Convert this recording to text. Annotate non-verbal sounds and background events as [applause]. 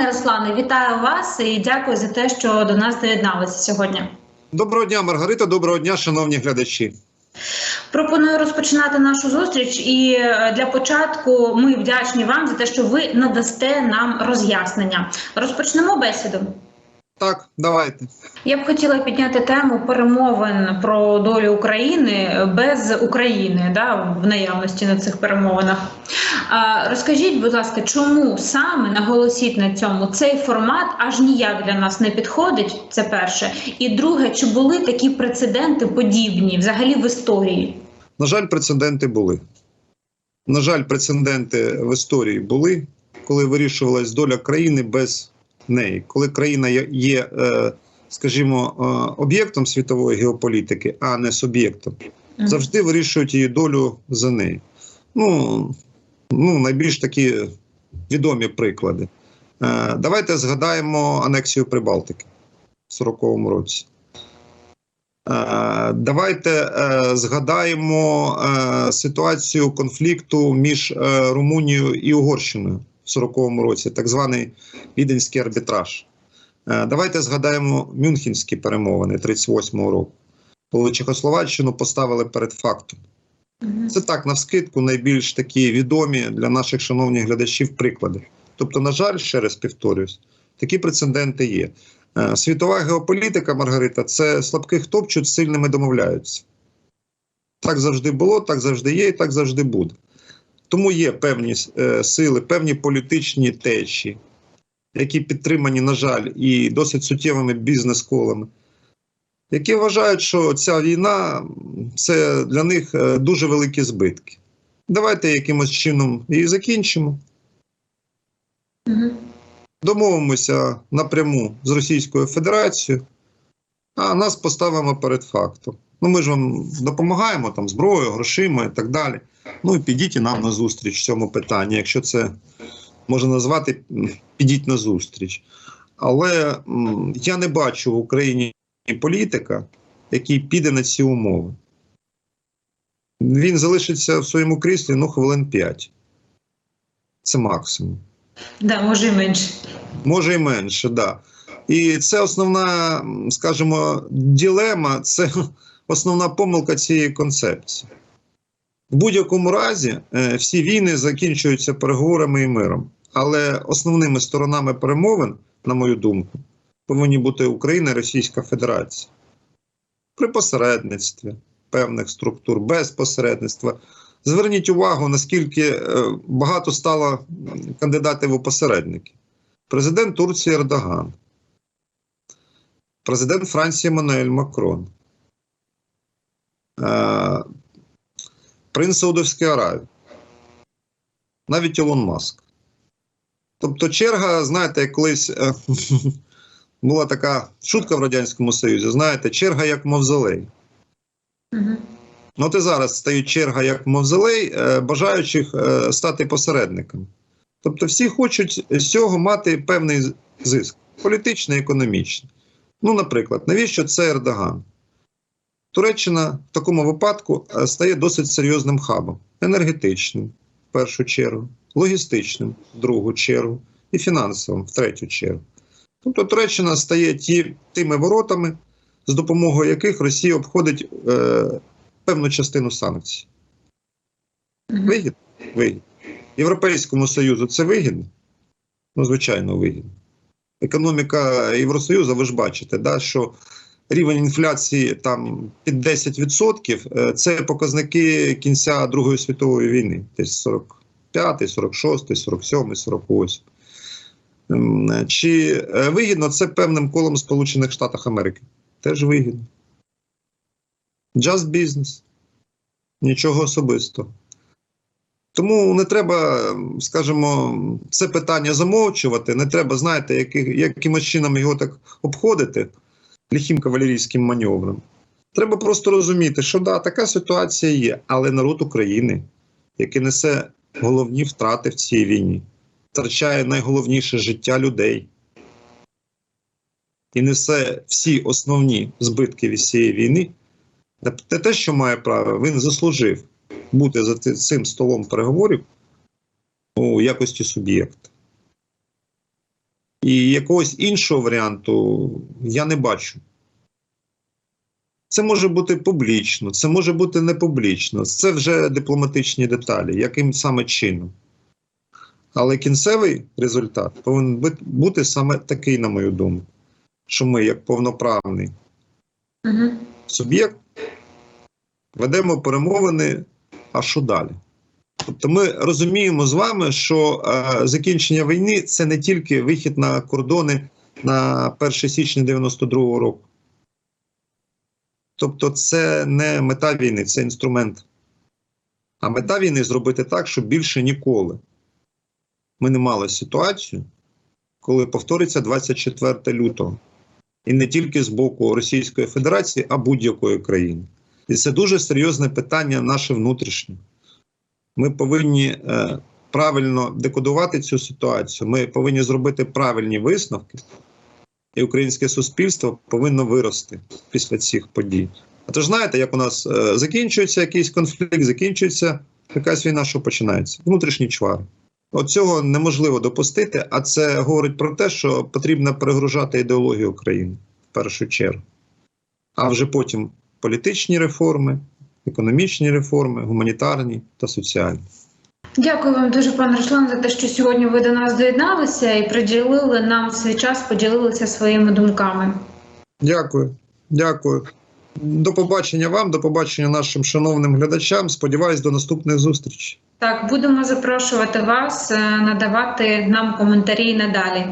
Пане Руслане, вітаю вас і дякую за те, що до нас доєдналися сьогодні. Доброго дня, Маргарита. Доброго дня, шановні глядачі. Пропоную розпочинати нашу зустріч. І е, для початку ми вдячні вам за те, що ви надасте нам роз'яснення. Розпочнемо бесіду. Так, давайте. Я б хотіла підняти тему перемовин про долю України без України, да, в наявності на цих перемовинах. Розкажіть, будь ласка, чому саме наголосіть на цьому цей формат аж ніяк для нас не підходить? Це перше. І друге, чи були такі прецеденти подібні взагалі в історії? На жаль, прецеденти були. На жаль, прецеденти в історії були, коли вирішувалась доля країни без неї. Коли країна є- є, е, скажімо, е, об'єктом світової геополітики, а не суб'єктом, завжди вирішують її долю за неї. Ну, ну найбільш такі відомі приклади. Е, Давайте згадаємо анексію Прибалтики в 40-му році. Е, Давайте е, згадаємо ситуацію конфлікту між Румунією і Угорщиною в 40-му році, так званий Віденський арбітраж. Давайте згадаємо Мюнхенські перемовини 38-го року, коли Чехословаччину поставили перед фактом. Це так, навскидку, найбільш такі відомі для наших шановних глядачів приклади. Тобто, на жаль, ще раз повторюсь, такі прецеденти є. Е, Світова геополітика, Маргарита, це слабких топчуть, сильними домовляються. Так завжди було, так завжди є і так завжди буде. Тому є певні е, сили, певні політичні течії, які підтримані, на жаль, і досить суттєвими бізнес-колами, які вважають, що ця війна це для них е, дуже великі збитки. Давайте якимось чином її закінчимо. Мгм. домовимося напряму з Російською Федерацією, а нас поставимо перед фактом. Ну, ми ж вам допомагаємо там зброєю, грошима і так далі. Ну і підіть і нам на зустріч в цьому питанні, якщо це можна назвати підіть на зустріч. Але я не бачу в Україні політика, який піде на ці умови. Він залишиться в своєму кріслі ну, хвилин 5. Це максимум. Да, може і менше. Може і менше, да. І це основна, скажімо, ділема, це основна помилка цієї концепції. В будь-якому разі е, всі війни закінчуються переговорами і миром. Але основними сторонами перемовин, на мою думку, повинні бути Україна і Російська Федерація. При посередництві певних структур, без посередництва. Зверніть увагу, наскільки е, багато стало кандидатів у посередники президент Турції Ердоган, президент Франції Еммануель Макрон, е, принц Саудовської Аравії, навіть Ілон Маск. Тобто черга, знаєте, колись е, [laughs] була така шутка в Радянському Союзі, знаєте, черга як мавзолей. Ну, от і зараз стає черга як мавзолей, е, бажаючих е, стати посередниками. Тобто всі хочуть з цього мати певний зиск політичний, економічний. Ну, наприклад, навіщо це Ердоган? Туреччина в такому випадку е, стає досить серйозним хабом: енергетичним, в першу чергу, логістичним, в другу чергу, і фінансовим, в третю чергу. Тобто Туреччина стає ті, тими воротами, з допомогою яких Росія обходить е, певну частину санкцій. Вигідно? Вигідно. Європейському Союзу це вигідно? Ну, звичайно, вигідно. Економіка Євросоюзу, ви ж бачите, да, що рівень інфляції там під 10% е, це показники кінця Другої світової війни, десь 45, 46, 47, 48. Чи е, вигідно це певним колом Сполучених Штатів Америки? Теж вигідно. Just business. Нічого особистого. Тому не треба, скажімо, це питання замовчувати. Не треба, знаєте, які, якимось чином його так обходити ліхим кавалерійським маневром. Треба просто розуміти, що да, така ситуація є, але народ України, який несе головні втрати в цій війні, втрачає найголовніше життя людей і несе всі основні збитки від цієї війни. Те, те, що має право, він заслужив бути за цим столом переговорів у якості суб'єкта. І якогось іншого варіанту я не бачу. Це може бути публічно, це може бути не публічно. Це вже дипломатичні деталі, яким саме чином. Але кінцевий результат повинен бути- саме такий, на мою думку, що ми, як повноправний Угу. суб'єкт, ведемо перемовини, а що далі? Тобто ми розуміємо з вами, що е, закінчення війни це не тільки вихід на кордони на 1 січня 92-го року. Тобто, це не мета війни, це інструмент. А мета війни зробити так, щоб більше ніколи ми не мали ситуацію, коли повториться 24 лютого. І не тільки з боку Російської Федерації, а будь-якої країни. І це дуже серйозне питання наше внутрішнє. Ми повинні е, правильно декодувати цю ситуацію. Ми повинні зробити правильні висновки, і українське суспільство повинно вирости після цих подій. А то ж знаєте, як у нас е, закінчується якийсь конфлікт, закінчується якась війна, що починається? Внутрішні чвари. От цього неможливо допустити, а це говорить про те, що потрібно перегружати ідеологію України в першу чергу, а вже потім політичні реформи, економічні реформи, гуманітарні та соціальні. Дякую вам дуже, пане Руслан, за те, що сьогодні ви до нас доєдналися і приділили нам свій час, поділилися своїми думками. Дякую, дякую. До побачення вам, до побачення нашим шановним глядачам. Сподіваюсь, до наступних зустрічей. Так, будемо запрошувати вас е, надавати нам коментарі надалі.